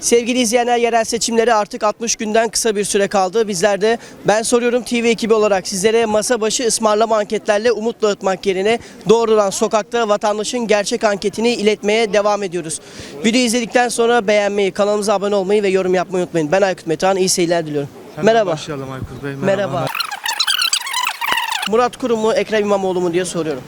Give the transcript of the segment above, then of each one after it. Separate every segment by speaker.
Speaker 1: Sevgili izleyenler yerel seçimlere artık 60 günden kısa bir süre kaldı. Bizler de Ben Soruyorum TV ekibi olarak sizlere masa başı ısmarlama anketlerle umut dağıtmak yerine doğrudan sokakta vatandaşın gerçek anketini iletmeye devam ediyoruz. Videoyu izledikten sonra beğenmeyi, kanalımıza abone olmayı ve yorum yapmayı unutmayın. Ben Aykut Metehan, iyi seyirler diliyorum. Merhaba.
Speaker 2: Başlayalım Aykut Bey.
Speaker 1: Merhaba. Murat Kurum mu, Ekrem İmamoğlu mu diye soruyorum.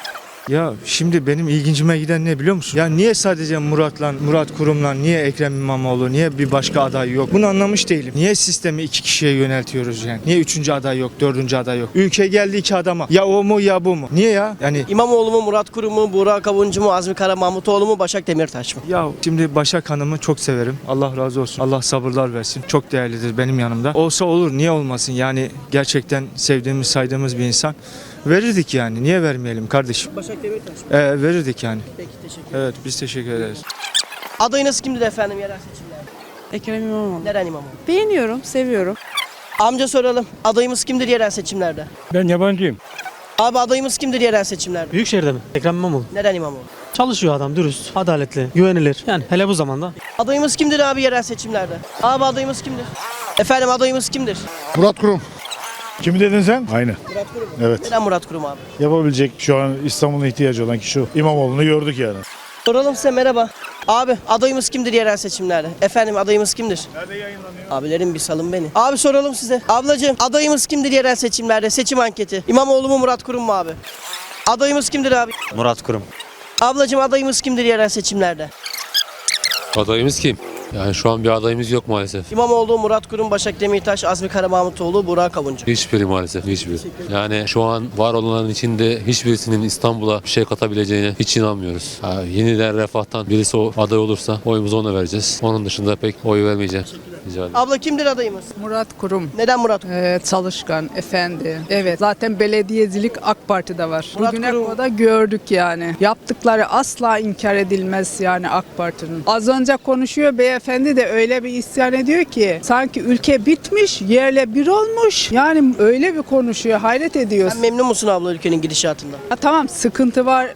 Speaker 2: Ya şimdi benim ilgincime giden ne biliyor musun? Ya niye sadece Murat'la, Murat Kurum'la, niye Ekrem İmamoğlu, niye bir başka aday yok? Bunu anlamış değilim. Niye sistemi iki kişiye yöneltiyoruz yani? Niye üçüncü aday yok, dördüncü aday yok? Ülke geldi iki adama. Ya o mu ya bu mu? Niye ya? Yani
Speaker 1: İmamoğlu mu, Murat Kurum mu, Burak Avuncu mu, Azmi Kara Mahmutoğlu mu, Başak Demirtaş mı?
Speaker 2: ya şimdi Başak Hanım'ı çok severim. Allah razı olsun. Allah sabırlar versin. Çok değerlidir benim yanımda. Olsa olur niye olmasın? Yani gerçekten sevdiğimiz, saydığımız bir insan. Verirdik yani. Niye vermeyelim kardeşim?
Speaker 1: Başak Demirtaş mı?
Speaker 2: Ee, verirdik yani.
Speaker 1: Peki teşekkür ederim.
Speaker 2: Evet biz teşekkür ederiz.
Speaker 1: Adayınız kimdir efendim yerel seçimlerde?
Speaker 3: Ekrem İmamoğlu.
Speaker 1: Neren İmamoğlu?
Speaker 3: Beğeniyorum, seviyorum.
Speaker 1: Amca soralım. Adayımız kimdir yerel seçimlerde?
Speaker 4: Ben yabancıyım.
Speaker 1: Abi adayımız kimdir yerel seçimlerde?
Speaker 5: Büyükşehir'de mi? Ekrem İmamoğlu.
Speaker 1: Neren İmamoğlu?
Speaker 5: Çalışıyor adam, dürüst, adaletli, güvenilir. Yani hele bu zamanda.
Speaker 1: Adayımız kimdir abi yerel seçimlerde? Abi adayımız kimdir? Efendim adayımız kimdir?
Speaker 6: Murat Kurum. Kimi dedin sen? Aynı.
Speaker 1: Murat Kurum?
Speaker 6: Evet.
Speaker 1: Neden Murat Kurum abi?
Speaker 6: Yapabilecek şu an İstanbul'un ihtiyacı olan kişi o. İmamoğlu'nu gördük yani.
Speaker 1: Soralım size merhaba. Abi adayımız kimdir yerel seçimlerde? Efendim adayımız kimdir? Nerede yayınlanıyor? Abilerim bir salın beni. Abi soralım size. Ablacığım adayımız kimdir yerel seçimlerde? Seçim anketi. İmamoğlu mu Murat Kurum mu abi? Adayımız kimdir abi?
Speaker 7: Murat Kurum.
Speaker 1: Ablacığım adayımız kimdir yerel seçimlerde?
Speaker 8: Adayımız kim? Yani şu an bir adayımız yok maalesef.
Speaker 1: İmamoğlu, Murat Kurum, Başak Demirtaş, Azmi Karamahmutoğlu, Burak Avuncu.
Speaker 8: Hiçbiri maalesef, hiçbiri. Yani şu an var olanların içinde hiçbirisinin İstanbul'a bir şey katabileceğine hiç inanmıyoruz. Ha, yeniden refahtan birisi o aday olursa oyumuzu ona vereceğiz. Onun dışında pek oy vermeyeceğim. Rica ederim.
Speaker 1: Abla kimdir adayımız?
Speaker 3: Murat Kurum.
Speaker 1: Neden Murat Kurum?
Speaker 3: Ee, çalışkan, efendi. Evet, zaten belediyecilik AK Parti'de var.
Speaker 1: Murat
Speaker 3: Bugüne
Speaker 1: Kurum.
Speaker 3: kadar gördük yani. Yaptıkları asla inkar edilmez yani AK Parti'nin. Az önce konuşuyor beyefendi de öyle bir isyan ediyor ki sanki ülke bitmiş, yerle bir olmuş. Yani öyle bir konuşuyor, hayret ediyoruz.
Speaker 1: Sen memnun musun abla ülkenin gidişatından?
Speaker 3: Ha, tamam sıkıntı var,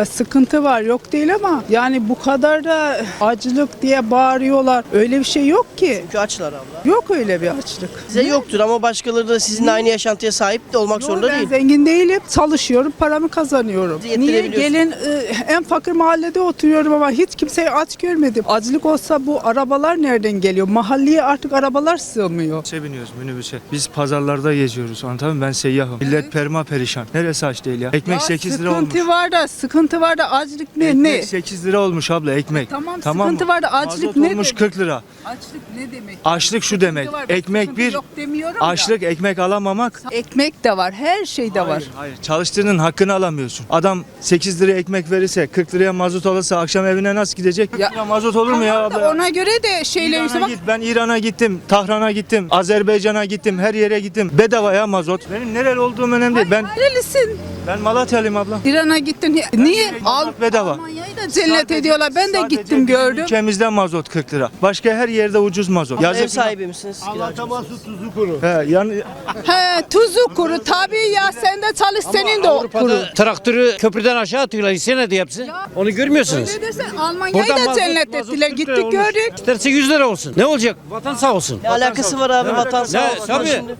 Speaker 3: e, sıkıntı var yok değil ama yani bu kadar da acılık diye bağırıyorlar. Öyle bir şey yok ki.
Speaker 1: Çünkü açlar abla.
Speaker 3: Yok öyle bir açlık.
Speaker 1: Size yoktur ama başkaları da sizinle aynı yaşantıya sahip de olmak
Speaker 3: Yo,
Speaker 1: zorunda
Speaker 3: ben
Speaker 1: değil.
Speaker 3: zengin değilim. Çalışıyorum, paramı kazanıyorum. Niye
Speaker 1: yettirebiliyorsun.
Speaker 3: gelin e, en fakir mahallede oturuyorum ama hiç kimseyi aç görmedim. Acılık olsa bu arabalar nereden geliyor? Mahalleye artık arabalar sığmıyor.
Speaker 2: Minibüse biniyoruz minibüse. Biz pazarlarda geziyoruz anladın mı? Ben seyyahım. Millet perma perişan. Neresi aç değil ya? Ekmek
Speaker 3: Ya
Speaker 2: 8 lira olmuş.
Speaker 3: Sıkıntı var da, sıkıntı var da acılık ne?
Speaker 2: Ekmek
Speaker 3: ne?
Speaker 2: 8 lira olmuş abla ekmek.
Speaker 3: Tamam,
Speaker 2: mı?
Speaker 3: sıkıntı var da açlık
Speaker 2: Mazot
Speaker 3: ne
Speaker 2: olmuş
Speaker 3: demek?
Speaker 2: 40 lira.
Speaker 3: Açlık ne demek?
Speaker 2: Açlık şu demek.
Speaker 3: Var,
Speaker 2: Ekmek bir,
Speaker 3: yok demiyorum da.
Speaker 2: açlık ekmek alamamak.
Speaker 3: Ekmek de var, her şey de var.
Speaker 2: Hayır, hayır. Çalıştığının hakkını alamıyorsun. Adam 8 liraya ekmek verirse 40 liraya mazot alırsa akşam evine nasıl gidecek? 40
Speaker 3: Ya-
Speaker 2: lira mazot olur mu ya
Speaker 3: da
Speaker 2: abla?
Speaker 3: Ona göre de şeyle
Speaker 2: İran'a
Speaker 3: bak
Speaker 2: git. Ben İran'a gittim, Tahran'a gittim, Azerbaycan'a gittim, her yere gittim. Bedava ya mazot. Benim nereli olduğum önemli değil. Ben
Speaker 3: nerelisin?
Speaker 2: ben Malatyalıyım abla.
Speaker 3: İran'a gittin. Niye? Al
Speaker 2: bedava.
Speaker 3: Almanya'yı da cennet ediyorlar. Ben de
Speaker 2: sadece
Speaker 3: gittim
Speaker 2: bizim
Speaker 3: gördüm.
Speaker 2: Ülkemizde mazot 40 lira. Başka her yerde ucuz mazot.
Speaker 1: Ev
Speaker 2: Yazık.
Speaker 1: sahibi misiniz? mısınız?
Speaker 6: tuzu kuru.
Speaker 2: He, yani
Speaker 3: He tuzu kuru tabii ya sen de çalış senin de o kuru.
Speaker 7: Avrupa'da traktörü köprüden aşağı atıyorlar. İsyan hepsi. Onu görmüyorsunuz.
Speaker 3: Öyle desen Almanya'yı
Speaker 7: Buradan
Speaker 3: da
Speaker 7: mazot-
Speaker 3: cennet
Speaker 7: mazot
Speaker 3: ettiler.
Speaker 7: 40 lira
Speaker 3: Gittik
Speaker 7: olmuş.
Speaker 3: gördük.
Speaker 7: İsterse 100 lira olsun. Ne olacak? Vatan sağ olsun.
Speaker 1: Ne alakası var abi vatan sağ
Speaker 7: Ne,
Speaker 1: olsun.
Speaker 7: tabii.
Speaker 1: Şimdi,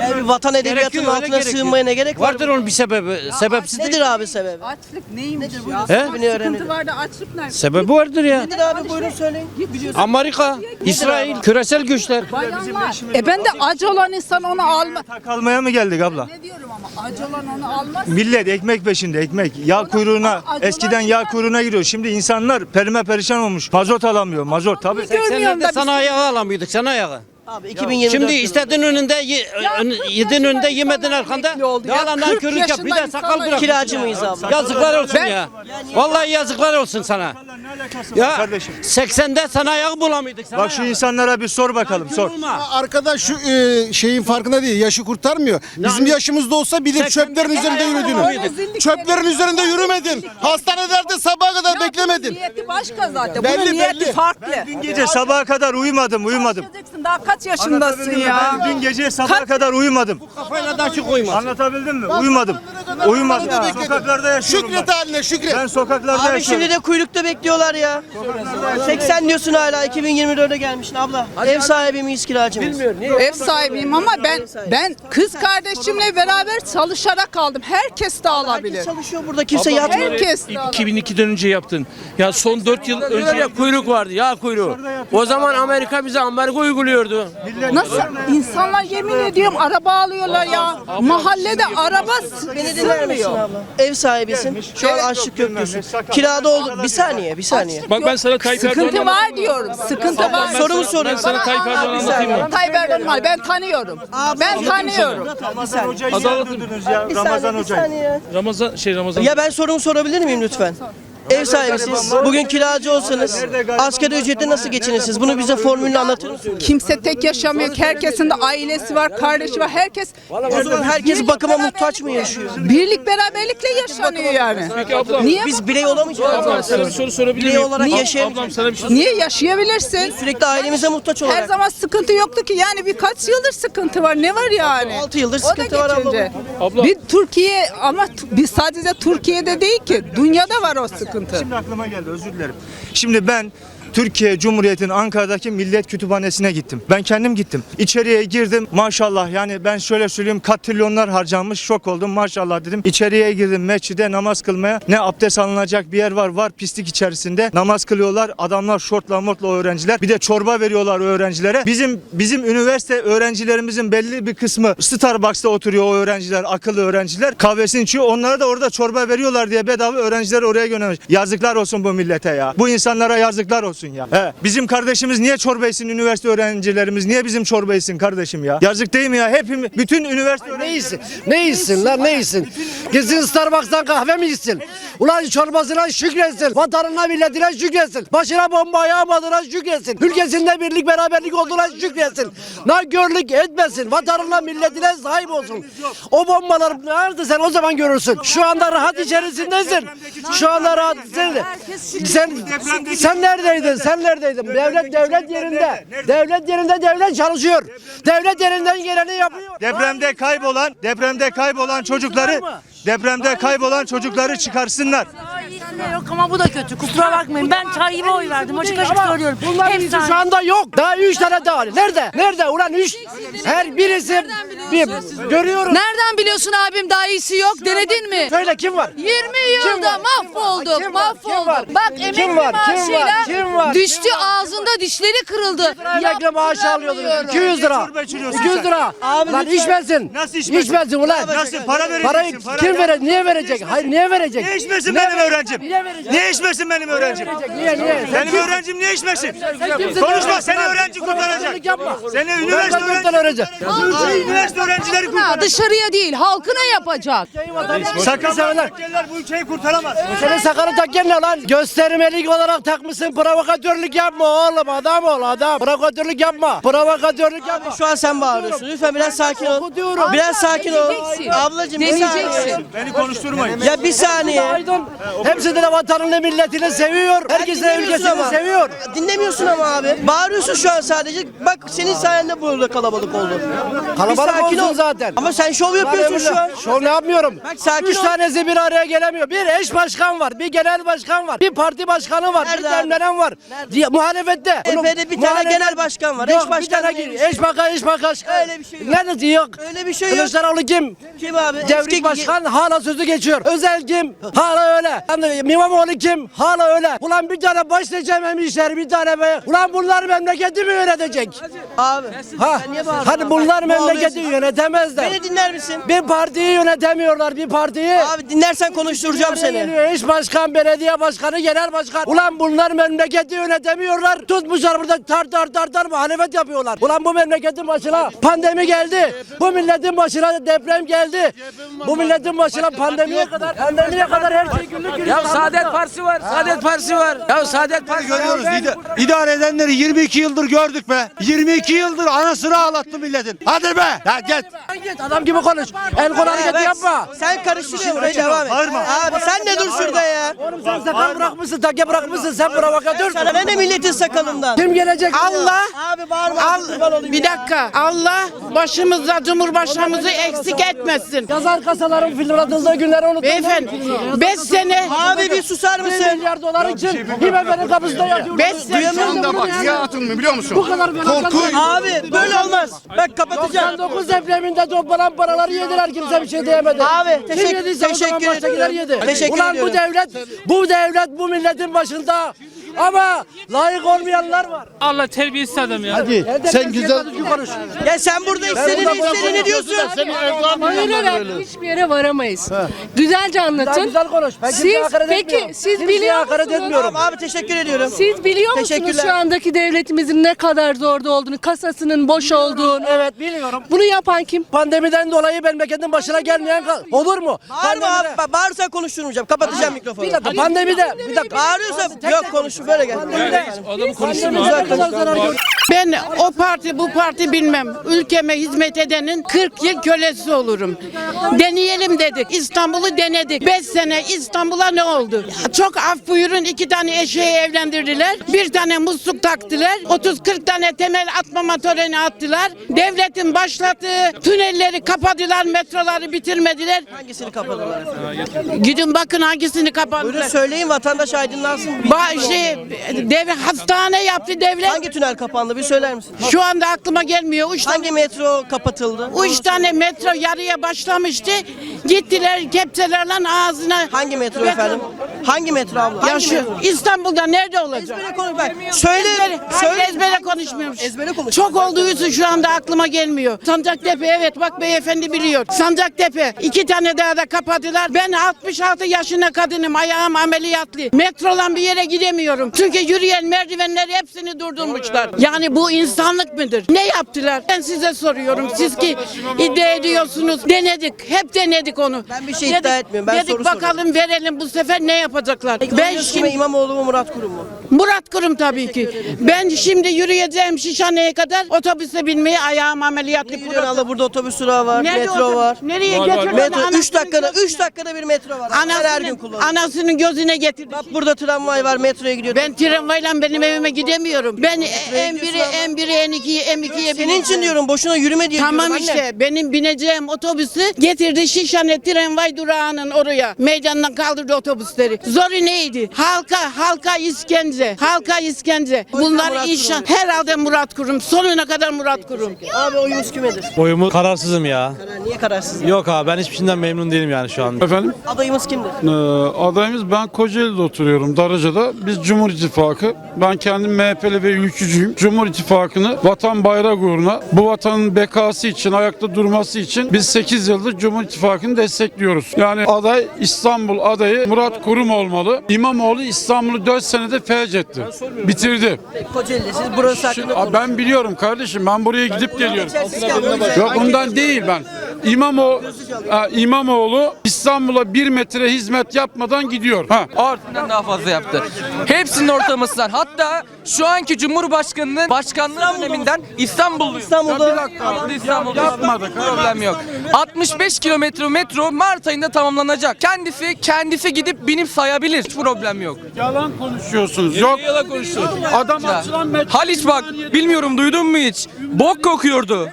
Speaker 1: yani vatan edebiyatının
Speaker 7: Gerekiyor, öyle
Speaker 1: altına sığınmaya ne gerek var?
Speaker 7: Vardır onun bir sebebi. Sebepsiz değil.
Speaker 1: Nedir abi sebebi?
Speaker 3: Açlık neymiş ya?
Speaker 7: He?
Speaker 3: Sıkıntı var da açlık nerede?
Speaker 7: Sebebi vardır ya.
Speaker 1: Nedir abi buyurun söyleyin. Biliyorsun.
Speaker 7: Amerika, İsrail, küresel güçler.
Speaker 3: Bayanlar. E ben de acı olan insan onu alma.
Speaker 2: tak almaya mı geldik abla?
Speaker 3: Ne diyorum ama acı olan onu almaz.
Speaker 2: Millet ekmek peşinde ekmek. Yağ kuyruğuna eskiden yağ
Speaker 3: ya.
Speaker 2: kuyruğuna giriyor. Şimdi insanlar perime perişan olmuş. Mazot alamıyor. Mazot tabii.
Speaker 3: Görmüyorum da
Speaker 7: 80'lerde
Speaker 3: biz-
Speaker 7: sana ayağı alamıyorduk, sana ayağı.
Speaker 1: Abi 2024
Speaker 7: Şimdi
Speaker 1: yılında.
Speaker 7: istediğin önünde, ye, ön- yediğin önünde yemedin arkanda.
Speaker 3: oldu ya.
Speaker 7: Yalandan
Speaker 3: 40
Speaker 7: körlük yap. Bir
Speaker 3: yaşında
Speaker 7: de sakal
Speaker 3: insanlar-
Speaker 7: bırak.
Speaker 1: Kiracı mıyız abla?
Speaker 7: Yazıklar olsun
Speaker 3: Ben-
Speaker 7: ya. Vallahi yazıklar olsun sana. Ya
Speaker 2: Kardeşim.
Speaker 7: 80'de sana ayağı bulamıyorduk. Sana
Speaker 2: Bak şu
Speaker 7: ayağı.
Speaker 2: insanlara bir sor bakalım sor.
Speaker 7: Olma.
Speaker 9: Arkadaş şu e, şeyin farkında değil. Yaşı kurtarmıyor. Bizim yaşımızda olsa bilir çöplerin üzerinde yürüdüğünü. Çöplerin üzerinde yürümedin. Hastanelerde sabaha kadar beklemedin.
Speaker 3: Niyeti başka zaten.
Speaker 9: Belli,
Speaker 3: Bunun niyeti
Speaker 9: belli.
Speaker 3: farklı.
Speaker 2: Dün gece sabaha kadar uyumadım uyumadım.
Speaker 3: Daha kaç yaşındasın
Speaker 2: Anlatabildim mi?
Speaker 3: ya?
Speaker 2: Ben dün gece sabaha kadar uyumadım.
Speaker 7: Kafayla da açık koyma.
Speaker 2: Anlatabildim mi? Uyumadım. Uyumadım.
Speaker 9: Sokaklarda bekledim.
Speaker 2: Sokaklarda yaşıyorum
Speaker 9: Şükret
Speaker 2: bak.
Speaker 9: haline şükret.
Speaker 2: Ben sokaklarda
Speaker 1: Abi
Speaker 2: yaşıyorum.
Speaker 1: şimdi de kuyrukta bekliyorlar ya. 80 diyorsun hala 2024'e gelmişsin abla. Ev sahibi miyiz kiracı mıyız?
Speaker 3: Ev sahibiyim ama ben ben kız kardeşimle beraber çalışarak kaldım. Herkes de alabilir.
Speaker 1: Herkes çalışıyor burada kimse yatmıyor.
Speaker 3: Herkes de alabilir.
Speaker 4: 2002'den önce yaptın. Ya son 4 yıl önce
Speaker 10: Ya kuyruk vardı ya kuyruğu. O zaman Amerika bize ambargo uyguluyordu.
Speaker 3: Nasıl? İnsanlar yemin ediyorum araba alıyorlar ya. Mahallede araba
Speaker 1: Beni dinler misin
Speaker 3: sığmıyor.
Speaker 1: abla? Ev sahibisin. Şu an açlık diyorsun. Kirada oldu. Bir saniye, bir saniye.
Speaker 4: Bak ben sana Tayyip
Speaker 3: Sıkıntı
Speaker 4: Erdoğan'ı
Speaker 3: var diyorum. Sıkıntı var.
Speaker 1: Sorumu soruyorum.
Speaker 4: Ben sana Tayyip Erdoğan'ı anlatayım mı?
Speaker 3: Tayyip Erdoğan var. Ben tanıyorum. Ben tanıyorum.
Speaker 2: Ramazan Hoca'yı
Speaker 4: Adalet-
Speaker 2: öldürdünüz ya.
Speaker 1: Bir
Speaker 2: Ramazan
Speaker 1: bir
Speaker 2: Hoca'yı.
Speaker 1: saniye.
Speaker 4: Ramazan şey Ramazan.
Speaker 1: Ya ben sorumu sorabilir miyim lütfen? Ev sahibisiniz. Bugün kiracı olsanız asgari ücretle nasıl geçinirsiniz? Bunu bize formülünü anlatır mısınız?
Speaker 3: Kimse tek yaşamıyor. Herkesin de ailesi var, kardeşi var. Herkes
Speaker 1: O zaman herkes bakıma muhtaç mı yaşıyor?
Speaker 3: birlik beraberlikle yaşanıyor yani. Niye
Speaker 1: Biz birey olamayacağız.
Speaker 4: Ablam sana bir soru sorabilir
Speaker 1: Birey
Speaker 4: miyim?
Speaker 1: olarak
Speaker 4: Ab-
Speaker 1: yaşayamayacağız.
Speaker 4: Ablam sana bir şey
Speaker 3: Niye yaşayabilirsin?
Speaker 1: Sürekli ailemize muhtaç
Speaker 3: Her
Speaker 1: olarak.
Speaker 3: zaman sıkıntı yoktu ki. Yani birkaç yıldır sıkıntı var. Ne var yani?
Speaker 1: Altı yıldır sıkıntı var abla.
Speaker 3: geçince.
Speaker 4: Abla-
Speaker 3: Bir Türkiye ama t- biz sadece Türkiye'de değil ki. Dünyada var o sıkıntı.
Speaker 2: Şimdi aklıma geldi özür dilerim. Şimdi ben Türkiye Cumhuriyeti'nin Ankara'daki Millet Kütüphanesi'ne gittim. Ben kendim gittim. İçeriye girdim. Maşallah yani ben şöyle söyleyeyim katrilyonlar harcanmış. Şok oldum maşallah dedim. İçeriye girdim mescide namaz kılmaya. Ne abdest alınacak bir yer var. Var pislik içerisinde. Namaz kılıyorlar. Adamlar şortla mortla öğrenciler. Bir de çorba veriyorlar öğrencilere. Bizim bizim üniversite öğrencilerimizin belli bir kısmı Starbucks'ta oturuyor o öğrenciler. Akıllı öğrenciler. Kahvesini içiyor. Onlara da orada çorba veriyorlar diye bedava öğrenciler oraya göndermiş. Yazıklar olsun bu millete ya. Bu insanlara yazıklar olsun ya. He. Bizim kardeşimiz niye çorba içsin üniversite öğrencilerimiz? Niye bizim çorba içsin kardeşim ya? Yazık değil mi ya? Hepimiz bütün üniversite
Speaker 10: Ne
Speaker 2: öğrencileri
Speaker 10: içsin? Ne içsin lan ne içsin? Gitsin Starbucks'tan kahve mi içsin? Ulan çorbasına şükretsin. Vatanına milletine şükretsin. Başına bomba yağmadığına şükretsin. Ülkesinde birlik beraberlik olduğuna şükretsin. Nankörlük etmesin. Vatanına milletine sahip olsun. O bombalar nerede sen o zaman görürsün. Şu anda rahat içerisindesin. Şu anda rahat sen sen, sen neredeydin? Sen neredeydin? Devlet devlet yerinde. Devlet yerinde devlet çalışıyor. Devlet yerinden geleni yapıyor.
Speaker 2: Depremde kaybolan, depremde kaybolan çocukları depremde kaybolan çocukları çıkarsınlar.
Speaker 11: Yok ama bu da kötü. Kusura bakmayın. Ben Tayyip'e oy verdim. Açık açık söylüyorum.
Speaker 10: Bunların
Speaker 11: Hep
Speaker 10: iyisi
Speaker 11: Tayyip.
Speaker 10: şu anda yok. Daha üç tane daha var. Nerede? Nerede? Ulan üç. Her birisi bir görüyorum.
Speaker 11: Nereden biliyorsun abim daha iyisi yok? Denedin mi?
Speaker 10: Söyle kim var?
Speaker 11: 20
Speaker 10: Kim
Speaker 11: yılda mahvolduk,
Speaker 10: Kim var? Kim var?
Speaker 11: mahvolduk. Bak
Speaker 10: Kim
Speaker 11: emekli
Speaker 10: var? Kim var?
Speaker 11: maaşıyla
Speaker 10: Kim var?
Speaker 11: düştü ağzında dişleri kırıldı.
Speaker 10: Emekli maaşı.
Speaker 11: Yaptıramıyorum.
Speaker 10: 200 lira.
Speaker 2: Çorba içiriyorsun
Speaker 10: 200
Speaker 2: sen.
Speaker 10: lira.
Speaker 1: Abi
Speaker 10: Lan
Speaker 1: lütfen.
Speaker 10: içmesin.
Speaker 2: Nasıl içmesin?
Speaker 10: İçmesin ulan.
Speaker 2: Nasıl para vereceksin?
Speaker 10: Parayı
Speaker 2: para.
Speaker 10: kim verecek? Niye verecek? Hayır niye verecek?
Speaker 2: Niye içmesin
Speaker 10: Ne
Speaker 2: benim? Öğrencim?
Speaker 10: Niye
Speaker 2: içmesin benim öğrencim?
Speaker 10: Niye
Speaker 2: Benim öğrencim niye içmesin? Konuşma seni öğrenci kurtaracak. Seni üniversite
Speaker 10: Üniversite
Speaker 2: öğrenci.
Speaker 10: öğrenci.
Speaker 2: Üniversite öğrencileri kurtaracak.
Speaker 11: dışarıya değil, halkına yapacak.
Speaker 2: Sakallar,
Speaker 10: severler.
Speaker 2: bu ülkeyi kurtaramaz.
Speaker 10: Senin sakarı takken ne lan? Göstermelik olarak takmışsın. Provokatörlük yapma oğlum. Adam ol adam. Provokatörlük yapma. Provokatörlük yapma.
Speaker 1: Şu an sen bağırıyorsun. Lütfen biraz sakin ol. Biraz sakin ol. Ablacığım bir saniye.
Speaker 2: Beni konuşturmayın.
Speaker 1: Ya bir saniye.
Speaker 10: Hepsi de vatanını milletini seviyor. Herkes de
Speaker 1: Dinlemiyorsun
Speaker 10: ülkesini
Speaker 1: ama.
Speaker 10: seviyor.
Speaker 1: Dinlemiyorsun ama abi. Bağırıyorsun şu an sadece. Bak senin sayende burada kalabalık oldu.
Speaker 10: Kalabalık
Speaker 1: sakin
Speaker 10: olsun
Speaker 1: ol.
Speaker 10: zaten.
Speaker 1: Ama sen şov yapıyorsun şu an.
Speaker 10: Şov ne yapmıyorum?
Speaker 1: Bak sakin
Speaker 10: Üç
Speaker 1: ol.
Speaker 10: tanesi bir araya gelemiyor. Bir eş başkan var, bir genel başkan var, bir parti başkanı var,
Speaker 1: Nerede
Speaker 10: bir
Speaker 1: abi?
Speaker 10: var. Diye, muhalefette.
Speaker 1: CHP'de bir tane genel başkan var. Eş
Speaker 10: Yok, bir
Speaker 1: başkan
Speaker 10: tane
Speaker 1: neymiş?
Speaker 10: eş başkan, eş başkan.
Speaker 1: Öyle bir şey yok.
Speaker 10: Nerede yok?
Speaker 1: Öyle bir şey yok.
Speaker 10: Kılıçdaroğlu kim?
Speaker 1: Kim abi? Eski-
Speaker 10: Devrik başkan hala sözü geçiyor. Özel kim? Hala öyle. Yani İmamoğlu kim? Hala öyle. Ulan bir tane baş seçememişler bir tane be. Ulan bunlar memleketi mi yönetecek?
Speaker 1: Abi.
Speaker 10: Ha? Hani bunlar memleketi yönetemezler.
Speaker 1: Beni dinler misin?
Speaker 10: Bir partiyi yönetemiyorlar bir partiyi.
Speaker 1: Abi dinlersen konuşturacağım seni.
Speaker 10: Eş başkan, belediye başkanı, genel başkan. Ulan bunlar memleketi yönetemiyorlar. Tutmuşlar burada tar tar tar tar muhalefet yapıyorlar. Ulan bu memleketin başına pandemi geldi. Bu milletin başına deprem geldi. Bu milletin başına pandemiye kadar pandemiye kadar her şey güllük gülistanlık.
Speaker 7: Saadet Partisi var. Saadet Partisi var. Ya Saadet Partisi
Speaker 10: Görüyoruz. İda- idare edenleri 22 yıldır gördük be. 22 yıldır anasını ağlattı milletin. Hadi be. Ya git. Git adam gibi konuş. El kol hareketi yapma.
Speaker 1: Sen karıştırıyorsun devam et. Abi sen de dur şurada ya.
Speaker 10: Oğlum sen sakal bırakmışsın, take bırakmışsın. Sen provokatörsün.
Speaker 1: Sana ne ne milletin sakalından.
Speaker 10: Kim gelecek?
Speaker 12: Allah
Speaker 1: Abi bağırma. olayım
Speaker 12: bir
Speaker 1: ya.
Speaker 12: dakika. Allah başımızda Cumhurbaşkanımızı eksik etmesin.
Speaker 10: Yazar kasaların filtratıldığı günleri unutma.
Speaker 12: Beyefendi 5 sene
Speaker 1: Abi bir susar mısın?
Speaker 10: milyar dolar için IMF'nin kapısında yatıyor.
Speaker 12: 5 sene
Speaker 9: atılmıyor biliyor musun?
Speaker 10: Bu kadar Korku.
Speaker 1: Abi böyle olmaz. Bak kapatacağım.
Speaker 10: 99 depreminde toplanan paraları yediler kimse bir şey diyemedi.
Speaker 1: Abi,
Speaker 10: Kim
Speaker 1: teşekkür-
Speaker 10: yediyse o zaman
Speaker 1: teşekkür
Speaker 10: baştakiler
Speaker 1: ediyorum.
Speaker 10: yedi.
Speaker 1: Teşekkür
Speaker 10: Ulan
Speaker 1: ediyorum.
Speaker 10: bu devlet, bu devlet bu milletin başında. Ama layık olmayanlar var.
Speaker 4: Allah terbiyesiz adam ya.
Speaker 10: Hadi sen güzel konuş.
Speaker 1: Ya sen burada istediğini istediğini diyorsun.
Speaker 11: Bağırarak hiçbir yere varamayız. Güzelce
Speaker 10: Daha
Speaker 11: anlatın.
Speaker 10: güzel konuş. Ben
Speaker 11: Siz-
Speaker 10: hakaret
Speaker 11: peki,
Speaker 10: etmiyorum.
Speaker 11: siz
Speaker 10: Kimseye
Speaker 11: biliyor
Speaker 10: hakaret
Speaker 11: musunuz?
Speaker 10: etmiyorum.
Speaker 1: Tamam abi teşekkür ediyorum.
Speaker 11: Siz biliyor musunuz
Speaker 1: Teşekkürler.
Speaker 11: şu andaki devletimizin ne kadar zorda olduğunu, kasasının boş olduğunu?
Speaker 10: Evet biliyorum.
Speaker 11: Bunu yapan kim?
Speaker 10: Pandemiden dolayı memleketin başına gelmeyen kal- olur mu?
Speaker 1: Bağırma abi.
Speaker 10: Pandemide-
Speaker 1: Bak, Bağırırsan konuşturmayacağım. Kapatacağım mikrofonu.
Speaker 10: Bir dakika pandemide bir dakika.
Speaker 1: Bağırıyorsa yok konuş böyle gel.
Speaker 4: Adamı konuşturma.
Speaker 12: Ben o parti bu parti bilmem. Ülkeme hizmet edenin 40 yıl kölesi olurum. Deneyelim dedik. İstanbul'u denedik. 5 sene İstanbul'a ne oldu? Çok af buyurun iki tane eşeği evlendirdiler. Bir tane musluk taktılar. 30-40 tane temel atmama töreni attılar. Devletin başlattığı tünelleri kapadılar. Metroları bitirmediler.
Speaker 1: Hangisini kapadılar?
Speaker 12: Gidin bakın hangisini kapadılar.
Speaker 1: Buyurun söyleyin vatandaş aydınlansın.
Speaker 12: Ba şey, dev, hastane yaptı devlet.
Speaker 1: Hangi tünel kapandı bir söyler misin?
Speaker 12: Şu anda aklıma gelmiyor. Üç tane,
Speaker 1: Hangi metro kapatıldı?
Speaker 12: üç tane metro yarıya başlamıştı. Gittiler kepçelerle ağzına.
Speaker 1: Hangi metro efendim? Hangi metro abla?
Speaker 12: Ya
Speaker 1: Hangi
Speaker 12: şu
Speaker 1: metro?
Speaker 12: İstanbul'da nerede olacak?
Speaker 1: Ezbere konuş bak. Söyle.
Speaker 12: Ezbere,
Speaker 1: Söyle.
Speaker 12: ezbere konuşmuyormuş.
Speaker 1: Ezbere konuş.
Speaker 12: Çok olduğu için şu anda aklıma gelmiyor. Sancaktepe evet bak beyefendi biliyor. Sancaktepe iki tane daha da kapattılar. Ben 66 yaşında kadınım ayağım ameliyatlı. Metrodan bir yere gidemiyorum. Çünkü yürüyen merdivenleri hepsini durdurmuşlar. Yani bu insanlık mıdır? Ne yaptılar? Ben size soruyorum. Siz ki iddia ediyorsunuz. Denedik. Hep denedik onu.
Speaker 1: Ben bir şey iddia etmiyorum. Ben
Speaker 12: dedik
Speaker 1: soru
Speaker 12: bakalım verelim bu sefer ne yapacaklar?
Speaker 1: Peki
Speaker 12: ben şimdi
Speaker 1: İmamoğlu mu Murat Kurum mu?
Speaker 12: Murat Kurum tabii ki. Ben şimdi yürüyeceğim Şişhane'ye kadar otobüse binmeye ayağım ameliyatlı.
Speaker 1: Gidiyorsun Allah burada otobüs durağı var,
Speaker 12: Nerede
Speaker 1: metro
Speaker 12: otur-
Speaker 1: var.
Speaker 12: Nereye
Speaker 4: Var, var,
Speaker 12: götür?
Speaker 1: Metro
Speaker 12: Anasının
Speaker 1: 3 dakikada
Speaker 12: gözüne-
Speaker 1: 3 dakikada bir metro var. Her, her gün
Speaker 12: Anasının,
Speaker 1: kullanıyorum.
Speaker 12: anasının gözüne getirdi.
Speaker 1: Bak burada tramvay var, metroya gidiyor.
Speaker 12: Ben tramvayla benim evime gidemiyorum. Ben M1'i,
Speaker 1: gidiyorsun ama.
Speaker 12: M1'i, M2'yi, M2'ye
Speaker 1: Senin için diyorum boşuna yürüme diye
Speaker 12: Tamam
Speaker 1: diyorum anne.
Speaker 12: işte benim bineceğim otobüsü getirdi Şişhane tramvay durağının oraya. Meydandan kaldırdı otobüsleri. Zoru neydi? Halka, halka iskence. Halka iskence. Bunlar inşa herhalde Murat Kurum. Sonuna kadar Murat Kurum.
Speaker 1: Abi oyunuz kimedir?
Speaker 5: Oyumu kararsızım ya.
Speaker 1: Karar, niye kararsız?
Speaker 5: Yok abi ben hiçbir şeyden memnun değilim yani şu an.
Speaker 6: Efendim?
Speaker 1: Adayımız kimdir?
Speaker 6: Ee, adayımız ben Kocaeli'de oturuyorum Darıca'da. Biz Cumhur İttifakı. Ben kendim MHP'li ve ülkücüyüm. Cumhur İttifakı'nı vatan bayrak uğruna bu vatanın bekası için ayakta durması için biz 8 yıldır Cumhur İttifakı'nı destekliyoruz. Yani aday İstanbul adayı Murat Kurum olmalı. İmamoğlu İstanbul'u 4 senede felç etti. Bitirdi.
Speaker 1: Kocaeli'de siz burası hakkında
Speaker 6: Şimdi,
Speaker 1: konuşun.
Speaker 6: ben biliyorum kardeşim ben buraya gidip geliyorum. Yok ondan değil ben. İmamoğlu, ha, İmamoğlu İstanbul'a bir metre hizmet yapmadan gidiyor. Ha, art-
Speaker 7: daha fazla yaptı. Hepsinin ortalamasından. Hatta şu anki Cumhurbaşkanı'nın başkanlığı döneminden İstanbullu.
Speaker 1: İstanbul'da
Speaker 7: İstanbul'da yapmadık. Problem yok. 65 kilometre metro Mart ayında tamamlanacak. Kendisi kendisi gidip binip sayabilir. Hiç problem yok.
Speaker 6: yalan konuşuyorsunuz. Yok.
Speaker 4: Yalan konuştu.
Speaker 6: Adam açılan metro.
Speaker 7: Haliç bak bilmiyorum duydun mu hiç? Bok kokuyordu.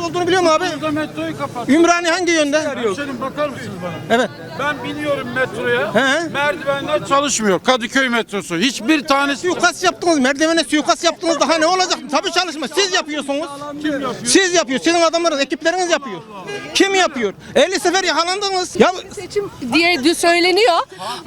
Speaker 10: Olduğunu biliyor musun abi?
Speaker 6: metroyu kapat.
Speaker 10: Ümraniye hangi yönde?
Speaker 6: Hemşerim bakar mısınız bana?
Speaker 10: Evet.
Speaker 6: Ben biniyorum metroya. Merdivenler çalışmıyor. Kadıköy metrosu. Hiçbir tanesi
Speaker 10: Suikast yaptınız, merdivene suikast yaptınız daha ne olacak? Tabii çalışma. Siz yapıyorsunuz. Kim yapıyor? Siz yapıyor. Sizin adamlarınız, ekipleriniz yapıyor. Kim yapıyor? 50 sefer yakalandınız. Ya
Speaker 11: Seçim diye söyleniyor.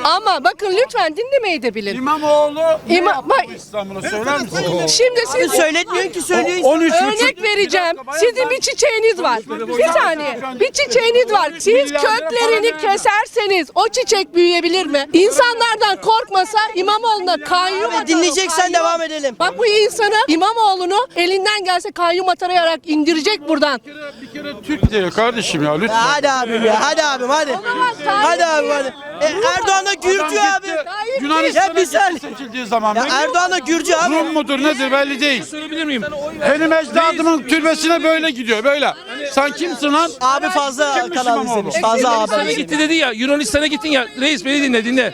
Speaker 11: Ama bakın lütfen dinlemeyi de bilin.
Speaker 6: İmamoğlu ne
Speaker 11: İma-
Speaker 6: yaptı bu İstanbul'a söyler misiniz?
Speaker 11: Şimdi siz
Speaker 1: söyletmiyor ki söylüyor.
Speaker 6: 13
Speaker 11: Örnek vereceğim. Sizin bir çiçeğiniz var. Bir saniye. Bir çiçeğiniz var. Siz köklerini keserseniz o çiçek büyüyebilir mi? İnsanlardan korkmasa İmamoğlu'na kayyum atalım.
Speaker 1: Dinleyeceksen devam edelim.
Speaker 11: Bak bu insanı İmamoğlu'nu elinden gelse kayyum atarayarak indirecek buradan.
Speaker 6: Bir kere Türk değil kardeşim ya lütfen.
Speaker 1: Hadi abim ya hadi abim hadi. Hadi abim hadi. E, Erdoğan'a Gürcü
Speaker 6: Adam
Speaker 1: abi.
Speaker 6: gitti, Yunanistan'a
Speaker 1: Ya bir
Speaker 6: gitti seçildiği zaman.
Speaker 1: Ya Erdoğan'a Gürcü abi.
Speaker 6: Rum mudur nedir belli değil.
Speaker 4: Sorabilir miyim?
Speaker 6: Benim ecdadımın türbesine böyle gidiyor böyle. Sen kimsin lan?
Speaker 1: Abi fazla kanal izlemiş. Fazla
Speaker 4: Yunanistan'a
Speaker 1: haber
Speaker 4: gitti dedi ya. Yunanistan'a gittin ya. Reis beni dinle dinle.